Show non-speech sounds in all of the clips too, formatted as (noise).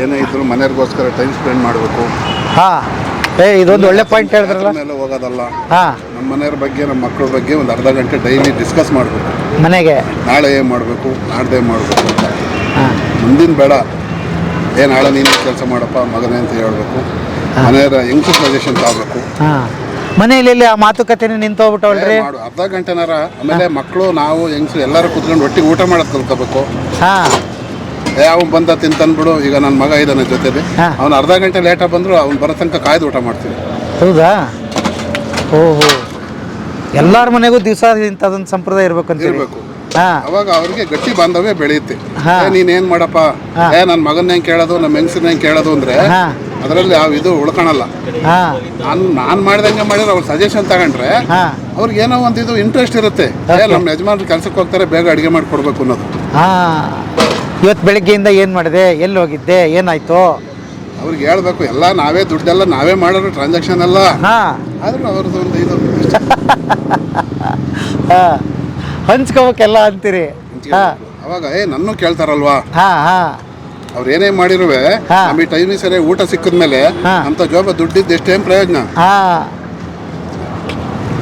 ಏನೇ ಇದ್ರು ಮನೆಯವ್ರಿಗೋಸ್ಕರ time spend ಮಾಡಬೇಕು. ಹಾ. ಏ ಇದೊಂದು ಒಳ್ಳೆ ಪಾಯಿಂಟ್ ಹೇಳಿದ್ರಲ್ಲ. ಮೇಲೆ ಹೋಗೋದಲ್ಲ. ಹಾ. ನಮ್ಮ ಮನೆಯವ್ರ ಬಗ್ಗೆ ನಮ್ಮ ಮಕ್ಕಳ ಬಗ್ಗೆ ಒಂದು ಅರ್ಧ ಗಂಟೆ ಡೈಲಿ ಡಿಸ್ಕಸ್ ಮಾಡಬೇಕು. ಮನೆಗೆ? ನಾಳೆ ಏನು ಮಾಡಬೇಕು? ನಾಡ್ದೆ ಮಾಡಬೇಕು ಅಂತ. ಹಾ. ಮುಂದಿನ ಬೇಡ. ಏ ನಾಳೆ ನೀನು ಕೆಲಸ ಮಾಡಪ್ಪ ಮಗನೇ ಅಂತ ಹೇಳಬೇಕು. ಮನೆಯವರ ಹೆಂಗ್ಸು ಸಜೆಷನ್ ತಗೋಬೇಕು ಹಾ. ಮನೆಯಲ್ಲಿ ಆ ಮಾತುಕತೆನೇ ನಿಂತೋಗ್ಬಿಟ್ಟವ್ರಿ ಮಾಡು. ಅರ್ಧ ಗಂಟೆನಾರ ಆಮೇಲೆ ಮಕ್ಕಳು ನಾವು ಹೆಂಗ್ಸು ಎಲ್ಲರೂ ಕುತ್ಕೊಂಡು ಒಟ್ಟಿಗೆ ಊಟ ಮಾಡೋದು ಕಲ್ಕೋಬೇಕು ಹಾ. ಅವ್ನು ಬಂದ ತಿಂತನ್ಬಿಡು ಈಗ ನನ್ನ ಮಗ ಇದ್ದಾನೆ ಜೊತೆಲಿ. ಹಾ. ಅವ್ನು ಅರ್ಧ ಗಂಟೆ ಲೇಟಾಗಿ ಬಂದ್ರು ಅವ್ನು ಬರೋ ತನಕ ಕಾಯ್ದು ಊಟ ಮಾಡ್ತೀವಿ ಹೌದಾ? ಓಹೋ. ಎಲ್ಲಾರ ಮನೆಗೂ ದಿವಸ ಇಂಥದೊಂದು ಸಂಪ್ರದಾಯ ಇರ್ಬೇಕಂತ ಇರಬೇಕು. ಹಾ. ಅವಾಗ ಅವ್ರಿಗೆ ಗಟ್ಟಿ ಬಾಂಧವ್ಯ ಬೆಳೆಯುತ್ತೆ. ಹಾ. ಏ ನೀನ್ ಏನ್ ಮಾಡಪ್ಪ? ಏ ನನ್ನ ಮಗನ ಹೆಂಗ್ ಕೇಳೋದು ನಮ್ಮ ಹೆಂಗಸನ್ನ ಹೆಂಗ್ ಕೇಳೋದು ಅಂದ್ರೆ ಹಾ. ಅದರಲ್ಲಿ ಯಾವ ಇದು ಉಳ್ಕೊಳಲ್ಲ ಹಾ. ನಾನು ನಾನು ಮಾಡ್ದಂಗೆ ಮಾಡಿದ್ರೆ ಅವ್ರ ಸಜೆಷನ್ ತಗೊಂಡ್ರೆ ಹಾ. ಅವ್ರಿಗೆ ಏನೋ ಒಂದು ಇದು ಇಂಟ್ರೆಸ್ಟ್ ಇರುತ್ತೆ. ಏ ನಮ್ಮ ಯಜಮಾನ್ರು ಕೆಲ್ಸಕ್ಕೆ ಹೋಗ್ತಾರೆ ಬೇಗ ಅಡಿಗೆ ಮಾಡಿ ಕೊಡ್ಬೇಕು ಅನ್ನೋದು. ಹಾ. ಇವತ್ತು ಬೆಳಗ್ಗೆಯಿಂದ ಏನು ಮಾಡಿದೆ ಎಲ್ಲಿ ಹೋಗಿದ್ದೆ ಏನಾಯ್ತು? ಅವ್ರಿಗೆ ಹೇಳ್ಬೇಕು ಎಲ್ಲ ನಾವೇ ದುಡ್ಡೆಲ್ಲ ನಾವೇ ಮಾಡೋರು ಟ್ರಾನ್ಸಾಕ್ಷನ್ ಎಲ್ಲ. ಹಾಂ. ಆದ್ರೂ ಅವ್ರದ್ದು ಒಂದು ಇದು. ಹಾ. ಹಂಚ್ಕೋಬೇಕೆಲ್ಲ ಅಂತೀರಿ. ಹಾ. ಅವಾಗ ಏ ನನ್ನೂ ಕೇಳ್ತಾರಲ್ವಾ? ಹಾಂ ಹಾಂ. ಅವ್ರು ಏನೇ ಮಾಡಿರುವೆ ಹಾ. ನಮಗೆ ಟೈಮಿಗೆ ಸರಿಯಾಗಿ ಊಟ ಸಿಕ್ಕಿದ್ಮೇಲೆ ಹಾ. ಅಂತ ಜೋಬ ದುಡ್ಡಿದ್ದು ಎಷ್ಟೇನು ಪ್ರಯೋಜನ. ಹಾ.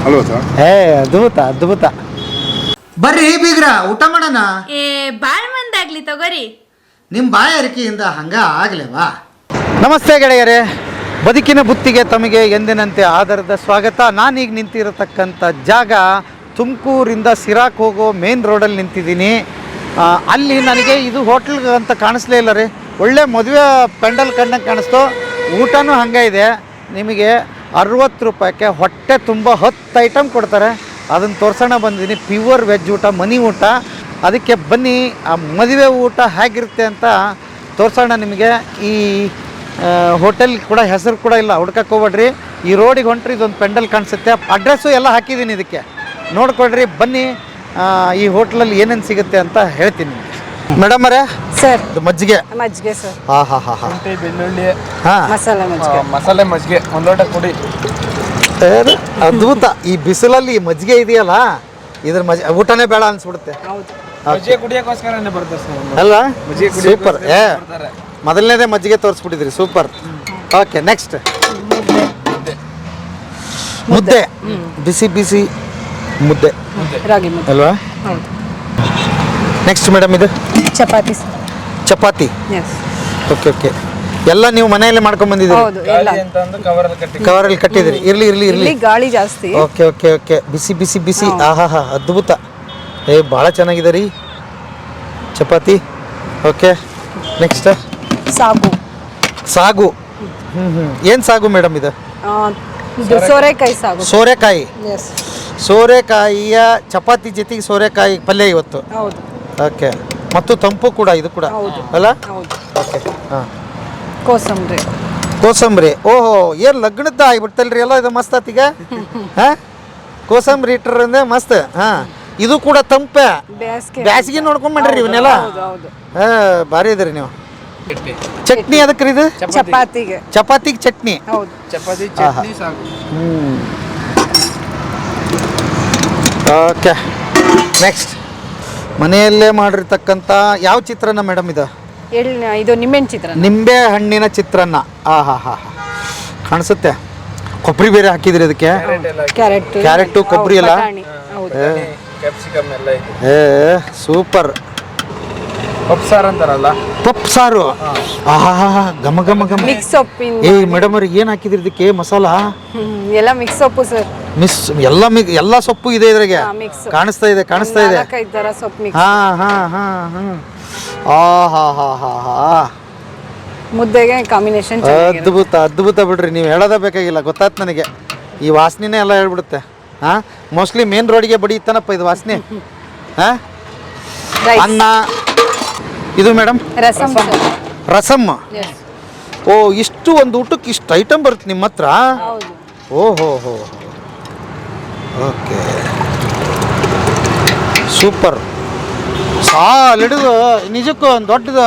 ಅಲ್ವಾ ಸರ್. ಏ ಅದ್ಭುತ ಅದ್ಭುತ. ಬರ್ರಿ ಬೀಗ್ರ ಊಟ ಮಾಡೋಣ? ಏ ಬಾಳ್ ಮಂದಾಗ್ಲಿ ತಗೋರಿ? ನಿಮ್ಮ ಬಾಯಾರಿಕೆಯಿಂದ ಹಂಗ ಆಗ್ಲೇವಾ? ನಮಸ್ತೆ ಗೆಳೆಯರೇ. ಬದುಕಿನ ಬುತ್ತಿಗೆ ತಮಗೆ ಎಂದಿನಂತೆ ಆಧಾರದ ಸ್ವಾಗತ. ನಾನೀಗ ನಿಂತಿರತಕ್ಕಂಥ ಜಾಗ ತುಮಕೂರಿಂದ ಸಿರಾಕ್ ಹೋಗೋ ಮೇನ್ ರೋಡಲ್ಲಿ ನಿಂತಿದ್ದೀನಿ. ಆ, ಅಲ್ಲಿ ನನಗೆ ಇದು ಹೋಟ್ಲ್ ಅಂತ ಕಾಣಿಸ್ಲೇ ಇಲ್ಲ ರೀ. ಒಳ್ಳೆ ಮದುವೆ ಪೆಂಡಲ್ ಕಂಡಂಗೆ ಕಾಣಿಸ್ತು. ಊಟನೂ ಹಂಗೆ ಇದೆ. ನಿಮಗೆ ಅರವತ್ತು ರೂಪಾಯಿಗೆ ಹೊಟ್ಟೆ ತುಂಬ ಹತ್ತು ಐಟಮ್ ಕೊಡ್ತಾರೆ. ಅದನ್ನು ತೋರ್ಸೋಣ ಬಂದಿದ್ದೀನಿ. ಪ್ಯೂರ್ ವೆಜ್ ಊಟ ಮನಿ ಊಟ. ಅದಕ್ಕೆ ಬನ್ನಿ ಆ ಮದುವೆ ಊಟ ಹೇಗಿರುತ್ತೆ ಅಂತ ತೋರಿಸೋಣ ನಿಮಗೆ. ಈ ಹೋಟೆಲ್ ಕೂಡ ಹೆಸರು ಕೂಡ ಇಲ್ಲ ಹುಡ್ಕಕ್ಕೆ ಹೋಗ್ಬೇಡ್ರಿ. ಈ ರೋಡಿಗೆ ಹೊಂಟ್ರಿ ಇದೊಂದು ಪೆಂಡಲ್ ಕಾಣಿಸುತ್ತೆ. ಅಡ್ರೆಸ್ಸು ಎಲ್ಲ ಹಾಕಿದ್ದೀನಿ ಇದಕ್ಕೆ. ನೋಡ್ಕೊಡ್ರಿ ಬನ್ನಿ ಈ ಹೋಟ್ಲಲ್ಲಿ ಏನೇನು ಸಿಗುತ್ತೆ ಅಂತ ಹೇಳ್ತೀನಿ ಮೇಡಮ್ ಅರೇ ಸರ್. ಇದು ಮಜ್ಜಿಗೆ? ಮಜ್ಜಿಗೆ ಸರ್. ಹಾ ಹಾ ಹಾ ಹಾ. ಬೆಳ್ಳುಳ್ಳಿ. ಹಾಂ. ಮಸಾಲೆ ಮಜ್ಜಿಗೆ. ಮಸಾಲೆ ಮಜ್ಜಿಗೆ. ಒಂದು ಲೋಟ ಕುಡಿ. ಏನು ಅದ್ಭುತ. ಈ ಬಿಸಿಲಲ್ಲಿ ಈ ಮಜ್ಜಿಗೆ ಇದೆಯಲ್ಲ ಇದ್ರ ಮಜ್ ಊಟನೇ ಬೇಡ ಅನ್ಸ್ಬಿಡುತ್ತೆ. ಹೌದು. ಅಲ್ಲ ಸೂಪರ್. ಏ. ಮೊದಲನೇದೇ ಮಜ್ಜಿಗೆ ತೋರಿಸ್ಬಿಟ್ಟಿದ್ರಿ ಸೂಪರ್. Okay next. ಮುದ್ದೆ. ಬಿಸಿ ಬಿಸಿ ಮುದ್ದೆ. ರಾಗಿ ಮುದ್ದೆ. ಅಲ್ವಾ? ನೆಕ್ಸ್ಟ್ ಮೇಡಮ್ ಇದು? Chapati chapati? Yes okay okay. ಎಲ್ಲ ನೀವು ಮನೆಯಲ್ಲೇ ಮಾಡ್ಕೊಂಡ್ ಬಂದಿದ್ದೀರಿ? ಕವರಲ್ಲಿ ಕಟ್ಟಿದ್ರಿ ಇರ್ಲಿ ಇರ್ಲಿ ಇರ್ಲಿ. ಗಾಳಿ ಜಾಸ್ತಿ. Okay okay okay. ಬಿಸಿ ಬಿಸಿ ಬಿಸಿ. ಆಹಾ ಹಾ ಅದ್ಭುತ. ಏ ಭಾಳ ಚೆನ್ನಾಗಿದೆ ರೀ. ಚಪಾತಿ. ಓಕೆ ನೆಕ್ಸ್ಟ್ ಸಾಗು. ಸಾಗು. ಹ್ಞೂ ಹ್ಞೂ ಏನು ಸಾಗು ಮೇಡಮ್ ಇದು? ಸೋರೆಕಾಯಿ ಸಾಗು. ಸೋರೆಕಾಯಿ. ಎಸ್ ಸೋರೆಕಾಯಿಯ ಚಪಾತಿ ಜೊತೆಗೆ ಸೋರೆಕಾಯಿ ಪಲ್ಯ ಇವತ್ತು. ಹೌದು. ಓಕೆ. ಮತ್ತು ತಂಪು ಕೂಡ ಇದು ಕೂಡ. ಹೌದು. ಅಲ್ಲ? ಹೌದು. ಓಕೆ. ಹಾಂ. ಕೋಸಂಬರಿ. ಕೋಸಂಬರಿ. ಓಹೋ ಏನು ಲಗ್ನದ ಆಗಿಬಿಡ್ತಲ್ರಿ ಎಲ್ಲ ಇದು ಮಸ್ತ್ ಆತೀಗ (laughs) ಹಾಂ? ಕೋಸಂಬರಿ ಇಟ್ಟರಂದೇ ಮಸ್ತ್. ಹಾಂ. ಇದು ಕೂಡ ತಂಪೆ. ಬ್ಯಾಸ್ಗೆ ಬ್ಯಾಸಿಗೆ ನೋಡ್ಕೊಂಡ್ಬಿಡ್ರಿ ಇವನ್ನೆಲ್ಲ? ಹಾಂ ಭಾರಿ ಇದ್ರಿ ನೀವು. ಚಟ್ನಿ. ಅದಕ್ಕೆ ಇದು? ಚಪಾತಿಗೆ. ಚಪಾತಿಗೆ ಚಟ್ನಿ. ಹೌದು. ಚಪಾತಿ ಚಟ್ನಿ ಸಾಕು. ಓಕೆ. ನೆಕ್ಸ್ಟ್ ಮನೆಯಲ್ಲೇ ಮಾಡಿರ್ತಕ್ಕಂಥ ಯಾವ ಚಿತ್ರಾನ್ನ ಮೇಡಮ್ ಇದು? ಇದು ನಿಂಬೆ ಚಿತ್ರಾನ್ನ. ನಿಂಬೆ ಹಣ್ಣಿನ ಚಿತ್ರಾನ್ನ. ಆ ಹಾ ಹಾ ಹಾ. ಕಾಣಿಸುತ್ತೆ. ಕೊಬ್ಬರಿ ಬೇರೆ ಹಾಕಿದ್ರಿ ಅದಕ್ಕೆ ಕ್ಯಾರೆಟ್. ಕ್ಯಾರೆಟು, ಕೊಬ್ಬರಿ ಎಲ್ಲ? ಕ್ಯಾಪ್ಸಿಕಮ್ ಎಲ್ಲ ಇದೆ. ಏ ಸೂಪರ್. ಪಪ್ ಸಾರು ಅಂತಾರಲ್ಲ? ಪಪ್ ಸಾರು? ಆಹಾ ಘಮ ಘಮ ಘಮ. ಮಿಕ್ಸ್ ಸೊಪ್ಪಿನ ಏ ಮೇಡಮ್ ಅವ್ರಿಗೆ ಏನು ಹಾಕಿದ್ರಿ ಇದಕ್ಕೆ ಮಸಾಲ? ಎಲ್ಲ ಮಿಕ್ಸ್ ಸೊಪ್ಪು ಸರ್ ಮಿಸ್ ಎಲ್ಲ ಮಿ ಎಲ್ಲ ಸೊಪ್ಪು ಇದೆ ಇದ್ರಾಗೆ. ಹಾ, mix. ಕಾಣಿಸ್ತಾ ಇದೆ ಕಾಣಿಸ್ತಾ ಇದೆ. ನಾಲ್ಕೈದು ಥರ ಸೊಪ್ಪು ಮಿಕ್ಸ್ ಹಾ ಹಾ ಹಾ ಹಾ. ಆ ಹಾ ಹಾ ಹಾ. ಹಾ ಮುದ್ದೆಗೆ ಕಾಂಬಿನೇಷನ್ ಅದ್ಭುತ ಅದ್ಭುತ ಬಿಡ್ರಿ. ನೀವು ಹೇಳೋದೇ ಬೇಕಾಗಿಲ್ಲ. ಗೊತ್ತಾಯ್ತು ನನಗೆ. ಈ ವಾಸನೆನೇ ಎಲ್ಲ ಹೇಳ್ಬಿಡುತ್ತೆ. ಹಾ? ಮೋಸ್ಟ್ಲಿ ಮೇನ್ ರೋಡಿಗೆ ಬಡಿಯುತ್ತಾನಪ್ಪ ಇದು ವಾಸನೆ. ಹಾ? ಅನ್ನ. ಇದು ಮೇಡಮ್ ರಸಮ್ಮ? ರಸಮ್ ಓ ಇಷ್ಟು ಒಂದು ಊಟಕ್ಕೆ ಇಷ್ಟು ಐಟಮ್ ಬರುತ್ತೆ ನಿಮ್ಮ ಹತ್ರ? ಹೌದು. ಓ ಹೋ ಹೋ ಓಕೆ. ಸೂಪರ್. ಸಾಲ್ ಹಿಡಿದು ನಿಜಕ್ಕೂ ಒಂದು ದೊಡ್ಡದು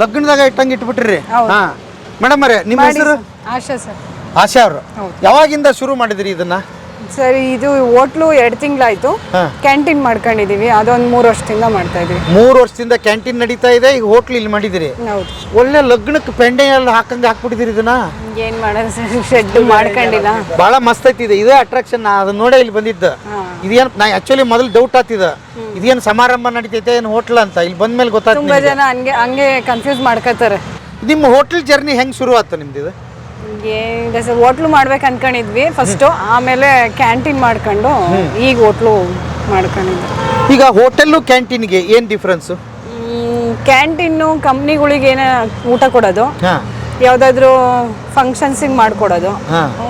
ಲಗ್ನದಾಗ ಇಟ್ಟಂಗೆ ಇಟ್ಬಿಟ್ರಿ. ಹಾ. ಮೇಡಮ್ ಅರೇ ನಿಮ್ಮ ಹೆಸರು? ಆಶಾ ಸರ್ ಆಶಾ ಅವರು. ಯಾವಾಗಿಂದ ಶುರು ಮಾಡಿದ್ರಿ ಇದನ್ನ? ಸರಿ ಇದು ಹೋಟ್ಲು ಎರಡು ತಿಂಗಳಾಯ್ತು. ಕ್ಯಾಂಟೀನ್ ಮಾಡ್ಕೊಂಡಿದೀವಿ. ಅದೊಂದು ಮೂರು ವರ್ಷದಿಂದ ಮಾಡ್ತಾ ಇದೀವಿ. ಮೂರು ವರ್ಷದಿಂದ ಕ್ಯಾಂಟೀನ್ ನಡೀತಾ ಇದೆ. ಈಗ ಹೋಟ್ಲ್ ಇಲ್ಲಿ ಮಾಡಿದಿರಿ. ಹೌದು. ಒಳ್ಳೆ ಲಗ್ನಕ್ಕೆ ಪೆಂಡೆ ಎಲ್ಲ ಹಾಕಂಗೆ ಹಾಕ್ಬಿಟ್ಟಿದಿರಿ ಇದನ್ನ? ಏನ್ ಮಾಡೋದು ಸರ್? ಶೆಡ್ ಮಾಡ್ಕೊಂಡಿಲ್ಲ. ಬಹಳ ಮಸ್ತ್ ಐತಿ ಇದು ಇದೇ ಅಟ್ರಾಕ್ಷನ್ ನಾ ಅದನ್ನ ನೋಡೇ ಇಲ್ಲಿ ಬಂದಿದ್ದ. ಇದೇನು ನಾ ಆಕ್ಚುಲಿ ಮೊದಲು ಡೌಟ್ ಆತಿದ ಇದೇನು ಸಮಾರಂಭ ನಡೀತೈತೆ ಏನು ಹೋಟ್ಲ್ ಅಂತ? ಇಲ್ಲಿ ಬಂದ್ಮೇಲೆ ಗೊತ್ತಾಗ್ತದೆ ತುಂಬಾ ಜನ ಹಂಗೆ ಹಂಗೆ ಕನ್ಫ್ಯೂಸ್ ಮಾಡ್ಕೋತಾರೆ. ನಿಮ್ಮ ಹೋಟ್ಲ್ ಜರ್ನಿ ಹೆಂಗ್ ಶುರು ಆಯ್ತು ನಿಮ್ದು ಇದು ಏನಿದೆ ಸರ್ ಹೋಟ್ಲು ಮಾಡ್ಬೇಕು ಅನ್ಕೊಂಡಿದ್ವಿ ಫಸ್ಟ್ ಆಮೇಲೆ ಕ್ಯಾಂಟೀನ್ ಮಾಡ್ಕೊಂಡು ಈಗ ಹೋಟ್ಲು ಮಾಡ್ಕೊಂಡಿದ್ವಿ. ಈಗ ಹೋಟೆಲ್ಲು ಕ್ಯಾಂಟೀನ್ಗೆ ಏನು ಡಿಫ್ರೆನ್ಸು ಕ್ಯಾಂಟೀನು ಕಂಪ್ನಿಗಳಿಗೆ ಏನೇ ಊಟ ಕೊಡೋದು. ಯಾವ್ದಾದ್ರು ಫಂಕ್ಷನ್ಸಿಗೆ ಮಾಡ್ಕೊಡೋದು.